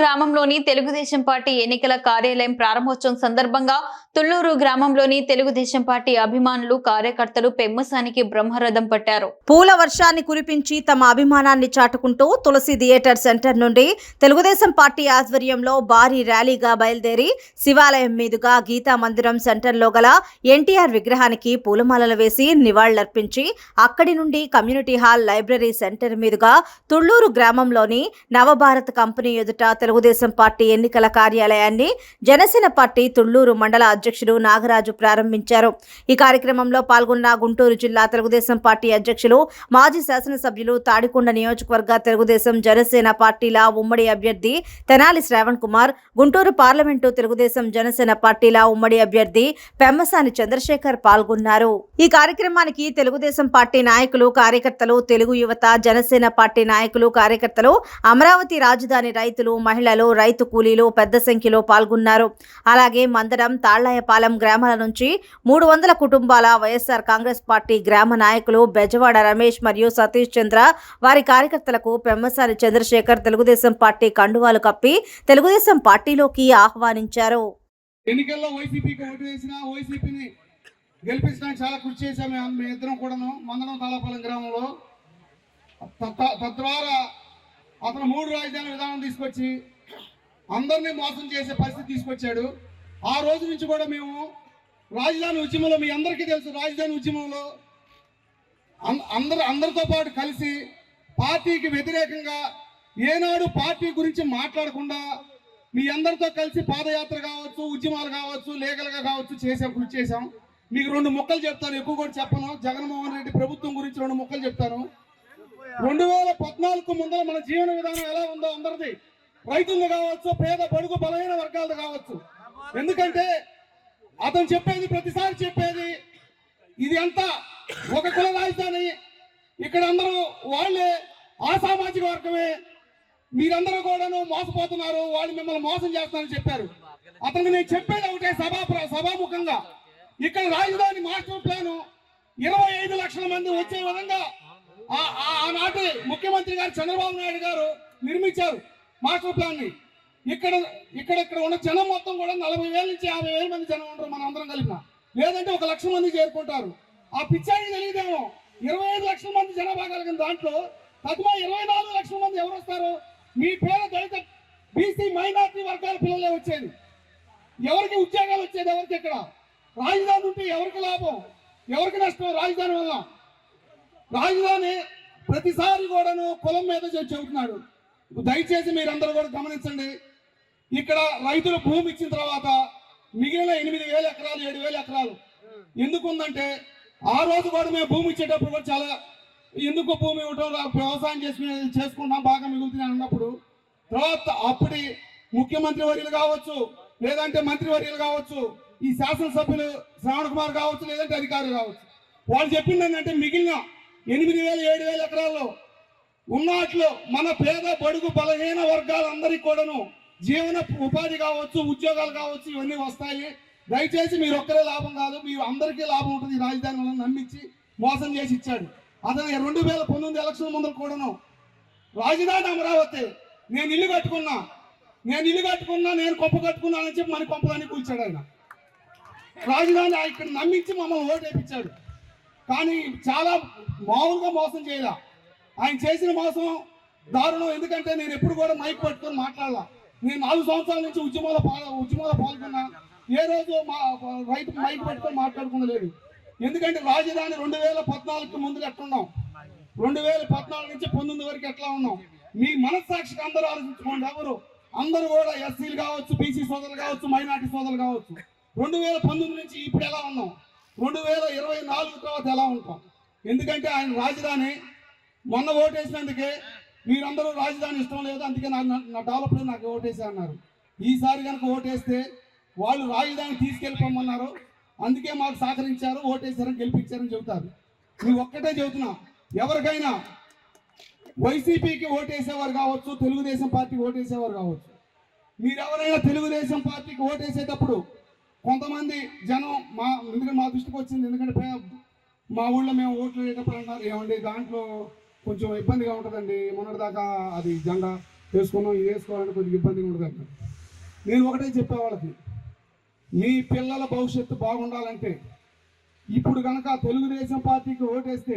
గ్రామంలోని తెలుగుదేశం పార్టీ ఎన్నికల కార్యాలయం ప్రారంభోత్సవం సందర్భంగా తుళ్ళూరు గ్రామంలోని తెలుగుదేశం పార్టీ అభిమానులు కార్యకర్తలు పెమ్మసానికి బ్రహ్మరథం పట్టారు. పూల వర్షాన్ని కురిపించి తమ అభిమానాన్ని చాటుకుంటూ తులసి థియేటర్ సెంటర్ నుండి తెలుగుదేశం పార్టీ ఆధ్వర్యంలో భారీ ర్యాలీగా బయలుదేరి శివాలయం మీదుగా గీతా మందిరం సెంటర్లో గల ఎన్టీఆర్ విగ్రహానికి పూలమాలలు వేసి నివాళులర్పించి అక్కడి నుండి కమ్యూనిటీ హాల్ లైబ్రరీ సెంటర్ మీదుగా తుళ్ళూరు గ్రామంలోని నవభారత్ కంపెనీ ఎదుట తెలుగుదేశం పార్టీ ఎన్నికల కార్యాలయాన్ని జనసేన పార్టీ తుళ్ళూరు మండల అధ్యక్షుడు నాగరాజు ప్రారంభించారు. ఈ కార్యక్రమంలో పాల్గొన్న గుంటూరు జిల్లా తెలుగుదేశం పార్టీ అధ్యక్షులు మాజీ శాసనసభ్యులు తాడికొండ నియోజకవర్గ తెలుగుదేశం జనసేన పార్టీల ఉమ్మడి అభ్యర్థి తెనాలి శ్రావణ్ కుమార్ గుంటూరు పార్లమెంటు తెలుగుదేశం జనసేన పార్టీల ఉమ్మడి అభ్యర్థి పెమ్మసాని చంద్రశేఖర్ పాల్గొన్నారు. ఈ కార్యక్రమానికి తెలుగుదేశం పార్టీ నాయకులు కార్యకర్తలు తెలుగు యువత జనసేన పార్టీ నాయకులు కార్యకర్తలు అమరావతి రాజధాని రైతులు మహిళలు రైతు కూలీలు పెద్ద సంఖ్యలో పాల్గొన్నారు. అలాగే మందడం తాళ్ళాయపాలెం గ్రామాల నుంచి మూడు వందల కుటుంబాల వైఎస్ఆర్ కాంగ్రెస్ పార్టీ గ్రామ నాయకులు బెజవాడ రమేష్ మరియు సతీష్ చంద్ర వారి కార్యకర్తలకు పెమ్మసాని చంద్రశేఖర్ తెలుగుదేశం పార్టీ కండువాలు కప్పి తెలుగుదేశం పార్టీలోకి ఆహ్వానించారు. ఎన్నికల్లో వైసీపీకి ఓటు వేసిన వైసీపీని గెలిపించడానికి చాలా కృషి చేశాము మేము ఇద్దరం కూడాను మందడం తాళపాలెం గ్రామంలో తద్వారా అతను మూడు రాజధాని విధానం తీసుకొచ్చి అందరినీ మోసం చేసే పరిస్థితి తీసుకొచ్చాడు. ఆ రోజు నుంచి కూడా మేము రాజధాని ఉద్యమంలో మీ అందరికీ తెలుసు రాజధాని ఉద్యమంలో అందరు అందరితో పాటు కలిసి పార్టీకి వ్యతిరేకంగా ఏనాడు పార్టీ గురించి మాట్లాడకుండా మీ అందరితో కలిసి పాదయాత్ర కావచ్చు ఉద్యమాలు కావచ్చు లీగల్గా కావచ్చు చేసాం కృషి చేసాం మీకు రెండు ముక్కలు చెప్తాను ఎక్కువ కూడా చెప్పను. జగన్మోహన్ రెడ్డి ప్రభుత్వం గురించి రెండు మొక్కలు చెప్తాను. రెండు వేల పద్నాలుగు ముందర మన జీవన విధానం ఎలా ఉందో అందరిది. రైతులు కావచ్చు పేద బడుగు బలమైన వర్గాలు కావచ్చు. ఎందుకంటే అతను చెప్పేది ప్రతిసారి చెప్పేది ఇది అంతా ఒక కుల రాజధాని. ఇక్కడ అందరూ వాళ్ళే అసామాజిక వర్గమే. మీరందరూ కూడాను మోసపోతున్నారు వాళ్ళు మిమ్మల్ని మోసం చేస్తారని చెప్పారు. అతనికి నేను చెప్పేది ఒకటే సభా సభాముఖంగా. ఇక్కడ రాజధాని మాస్టర్ ప్లాను ఇరవై ఐదు లక్షల మంది వచ్చే విధంగా ఆనాటి ముఖ్యమంత్రి గారు చంద్రబాబు నాయుడు గారు నిర్మించారు మాస్టర్ ప్లాన్ని ఇక్కడ ఇక్కడ ఇక్కడ ఉన్న జనం మొత్తం కూడా నలభై వేల నుంచి యాభై వేల మంది జనం ఉంటారు మనం అందరం కలిపిన. లేదంటే ఒక లక్ష మంది చేరుకుంటారు. ఆ పిచ్చానికి తెలియదేమో. ఇరవై ఐదు లక్షల మంది జనాభా కలిగిన దాంట్లో తద్మా ఇరవై నాలుగు లక్షల మంది ఎవరు వస్తారు? మీ పేరు దళిత బీసీ మైనార్టీ వర్గాల పిల్లలే వచ్చేది. ఎవరికి ఉద్యోగాలు వచ్చేది ఎవరికి ఇక్కడ? రాజధాని ఉంటే ఎవరికి లాభం? ఎవరికి నష్టం? రాజధాని వల్ల. రాజధాని ప్రతిసారి కూడాను కులం మీద చెబుతున్నాడు దయచేసి మీరందరూ కూడా గమనించండి. ఇక్కడ రైతులు భూమి ఇచ్చిన తర్వాత మిగిలిన ఎనిమిది వేల ఎకరాలు ఏడు వేల ఎకరాలు. ఎందుకుందంటే ఆ రోజు కూడా మేము భూమి ఇచ్చేటప్పుడు కూడా చాలా ఎందుకు భూమి ఇవ్వటం వ్యవసాయం చేసుకునే చేసుకుంటాం బాగా మిగులుతుంది అన్నప్పుడు తర్వాత అప్పటి ముఖ్యమంత్రి వర్యులు కావచ్చు లేదంటే మంత్రి వర్యులు కావచ్చు ఈ శాసనసభ్యులు శ్రావణ్ కుమార్ కావచ్చు లేదంటే అధికారులు కావచ్చు వాళ్ళు చెప్పింది ఏంటంటే మిగిలిన ఎనిమిది వేల ఏడు వేల ఎకరాల్లో. ఉన్నట్లు మన పేద బడుగు బలహీన వర్గాలందరికీ కూడాను జీవన ఉపాధి కావచ్చు ఉద్యోగాలు కావచ్చు ఇవన్నీ వస్తాయి. దయచేసి మీరు ఒక్కరే లాభం కాదు మీరు అందరికీ లాభం ఉంటుంది ఈ రాజధాని నమ్మించి మోసం చేసి ఇచ్చాడు. అతను రెండు వేల పంతొమ్మిది ఎలక్షన్ ముందు కూడాను రాజధాని అమరావతి నేను ఇల్లు కట్టుకున్నా నేను ఇల్లు కట్టుకున్నా నేను కొంప కట్టుకున్నానని చెప్పి మన కొంపదాన్ని కూర్చాడు ఆయన. రాజధాని ఆ ఇక్కడ నమ్మించి మమ్మల్ని ఓటు వేయించాడు. కానీ చాలా మామూలుగా మోసం చేయలే. ఆయన చేసిన మోసం దారుణం. ఎందుకంటే నేను ఎప్పుడు కూడా మైక్ పట్టుకొని మాట్లాడాల. నేను నాలుగు సంవత్సరాల నుంచి ఉద్యమంలో పాల్ ఉద్యమంలో పాల్గొన్నా. ఏ రోజు మా రైతు మైక్ పట్టుకొని మాట్లాడుకునలేదు ఎందుకంటే రాజధాని రెండు వేల పద్నాలుగుకి ముందు ఎట్లున్నాం? రెండు వేల పద్నాలుగు నుంచి పంతొమ్మిది వరకు ఎట్లా ఉన్నాం? మీ మనస్సాక్షికి అందరూ ఆలోచించుకోండి ఎవరు? అందరూ కూడా ఎస్సీలు కావచ్చు బీసీ సోదరులు కావచ్చు మైనార్టీ సోదరులు కావచ్చు. రెండు వేల పంతొమ్మిది నుంచి ఇప్పుడు ఎలా ఉన్నాం? రెండు వేల ఇరవై నాలుగు తర్వాత ఎలా ఉంటాం? ఎందుకంటే ఆయన రాజధాని మొన్న ఓటేసినందుకే మీరందరూ రాజధాని ఇష్టం లేదు అందుకే నాకు నా- నా డెవలప్మెంట్ నాకు ఓటేసి అన్నారు. ఈసారి కనుక ఓటేస్తే వాళ్ళు రాజధాని తీసుకెళ్ళిపోమన్నారు. అందుకే మాకు సహకరించారు ఓటేశారని గెలిపించారని చెబుతారు. నువ్వు ఒక్కటే చెబుతున్నా ఎవరికైనా వైసీపీకి ఓటేసేవారు కావచ్చు తెలుగుదేశం పార్టీకి ఓటేసేవారు కావచ్చు. మీరు ఎవరైనా తెలుగుదేశం పార్టీకి ఓటేసేటప్పుడు కొంతమంది జనం మా ఎందుకంటే మా దృష్టికి వచ్చింది ఎందుకంటే మా ఊళ్ళో మేము ఓట్లు వేసేటప్పుడు అన్నారు. ఏమండి దాంట్లో కొంచెం ఇబ్బందిగా ఉంటుందండి. మొన్నటిదాకా అది జెండా వేసుకున్నాం ఇది వేసుకోవాలంటే కొంచెం ఇబ్బందిగా ఉంటుంది నేను ఒకటే చెప్పే వాళ్ళకి మీ పిల్లల భవిష్యత్తు బాగుండాలంటే ఇప్పుడు కనుక తెలుగుదేశం పార్టీకి ఓటేస్తే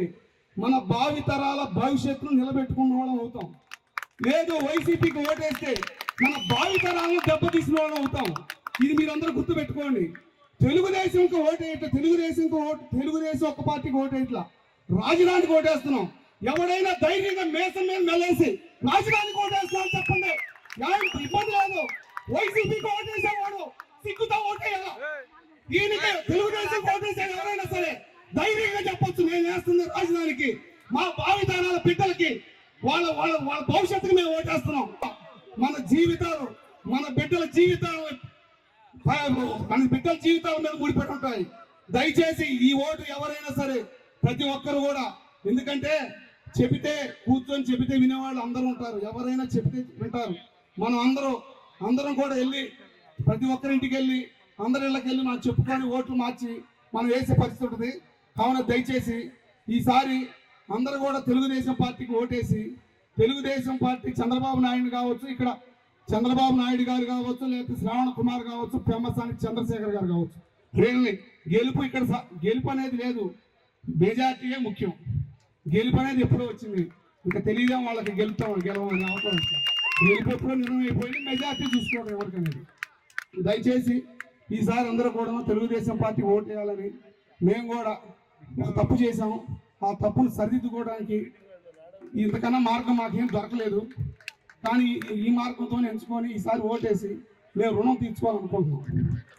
మన భావితరాల భవిష్యత్తును నిలబెట్టుకున్న వాళ్ళం అవుతాం. లేదు వైసీపీకి ఓటేస్తే మన భావితరాలను దెబ్బతీసిన వాళ్ళం అవుతాం. ఇది మీరందరూ గుర్తుపెట్టుకోండి. తెలుగుదేశంకి ఓటేయట తెలుగుదేశంకి ఓటు తెలుగుదేశం ఒక పార్టీకి ఓటేయట్లా రాజధానికి ఓటేస్తున్నాం ఎవడైనా ధైర్యంగా మేసం మీద మెల్లేసి రాజధానికి ఓటేస్తున్నాం చెప్పండి. ఇబ్బంది లేదు. వైసీపీకి ఓటేసేవాడు సిగ్గుతో ఓటేయాలా దీనికి తెలుగుదేశం ఓటేసేది ఎవరైనా సరే ధైర్యంగా చెప్పొచ్చు నేను వేస్తుంది రాజధానికి మా భావితరాల బిడ్డలకి వాళ్ళ వాళ్ళ వాళ్ళ భవిష్యత్తుకు మేము ఓటేస్తున్నాం మన జీవితాలు మన బిడ్డల జీవితాలు మన బిడ్డల జీవితాల మీద ముడిపెట్టి ఉంటాయి దయచేసి ఈ ఓటు ఎవరైనా సరే ప్రతి ఒక్కరు కూడా. ఎందుకంటే చెబితే కూర్చొని చెబితే వినేవాళ్ళు అందరూ ఉంటారు. ఎవరైనా చెబితే వింటారు. మనం అందరూ అందరం కూడా వెళ్ళి ప్రతి ఒక్కరింటికి వెళ్ళి అందరి ఇళ్ళకి వెళ్ళి మనం చెప్పుకొని ఓట్లు మార్చి మనం వేసే పరిస్థితి ఉంటుంది. కావున దయచేసి ఈసారి అందరూ కూడా తెలుగుదేశం పార్టీకి ఓటేసి తెలుగుదేశం పార్టీ చంద్రబాబు నాయుడు కావచ్చు ఇక్కడ చంద్రబాబు నాయుడు గారు కావచ్చు లేకపోతే శ్రావణ కుమార్ కావచ్చు పెమ్మసాని చంద్రశేఖర్ గారు కావచ్చు. వీళ్ళని గెలుపు ఇక్కడ గెలుపు అనేది లేదు. మెజార్టీయే ముఖ్యం. గెలుపు అనేది ఎప్పుడో వచ్చింది. ఇంకా తెలియదాం వాళ్ళకి గెలుపుతాం గెలవని అవకాశం గెలుపు ఎప్పుడో నిర్ణయం మెజార్టీ చూసుకోవడం ఎవరికనేది దయచేసి ఈసారి అందరూ కూడా తెలుగుదేశం పార్టీ ఓటు వేయాలని మేము కూడా తప్పు చేశాము. ఆ తప్పును సరిదిద్దుకోవడానికి ఇంతకన్నా మార్గం మాకేం దొరకలేదు. కానీ ఈ మార్గంతో ఎంచుకొని ఈసారి ఓటేసి మేము రుణం తీర్చుకోవాలనుకుంటున్నాం